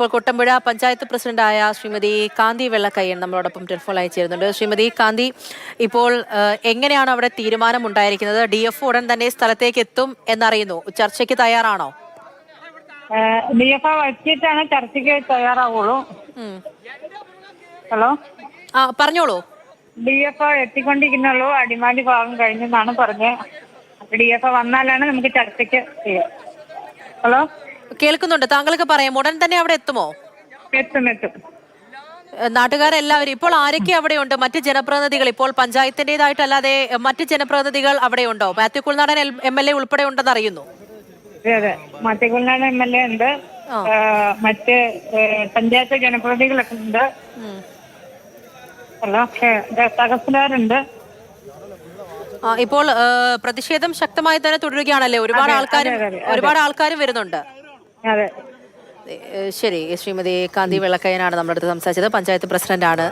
ഇപ്പോൾ കൊട്ടമ്പുഴ പഞ്ചായത്ത് പ്രസിഡന്റായ ശ്രീമതി കാന്തി വെള്ളക്കയ്യൻ നമ്മളോടൊപ്പം ടെലിഫോൺ അയച്ചിരുന്നുണ്ട് ശ്രീമതി കാന്തി ഇപ്പോൾ എങ്ങനെയാണ് അവിടെ തീരുമാനം ഉണ്ടായിരിക്കുന്നത് ഡി എഫ് ഉടൻ തന്നെ സ്ഥലത്തേക്ക് എത്തും എന്നറിയുന്നു. ചർച്ചയ്ക്ക് തയ്യാറാണോ? ഡി എഫ് വച്ചിട്ടാണ് ചർച്ചയ്ക്ക് തയ്യാറാവുള്ളൂ. ഹലോ? ആ പറഞ്ഞോളൂ. D F എത്തിക്കൊണ്ടിരിക്കുന്നുള്ളൂ. അടിമാലി ഭാഗം കഴിഞ്ഞെന്നാണ് പറഞ്ഞത്. ഡി എഫ് വന്നാലാണ് നമുക്ക് ചർച്ചയ്ക്ക് ചെയ്യാം. ഹലോ? കേൾക്കുന്നുണ്ട്. താങ്കൾക്ക് പറയാം ഉടൻ തന്നെ അവിടെ എത്തുമോ? എത്തും എത്തും. നാട്ടുകാരെല്ലാവരും ഇപ്പോൾ ആരൊക്കെ അവിടെയുണ്ട്? മറ്റ് ജനപ്രതിനിധികൾ ഇപ്പോൾ പഞ്ചായത്തിന്റേതായിട്ടല്ലാതെ മറ്റ് ജനപ്രതിനിധികൾ അവിടെയുണ്ടോ? Mathew Kuzhalnadan M L A ഉൾപ്പെടെ ഉണ്ടെന്ന് അറിയുന്നു എം എൽ എ ഉണ്ട്. മറ്റ് പഞ്ചായത്ത് ജനപ്രതിനിധികളൊക്കെ ഉണ്ട്. ഇപ്പോൾ പ്രതിഷേധം ശക്തമായി തന്നെ തുടരുകയാണല്ലേ? ഒരുപാട് ആൾക്കാരും ഒരുപാട് ആൾക്കാരും വരുന്നുണ്ട്. അതെ. ശരി ശ്രീമതി കാന്തി വെള്ളക്കയ്യനാണ് നമ്മുടെ അടുത്ത് സംസാരിച്ചത്. പഞ്ചായത്ത് പ്രസിഡന്റാണ്.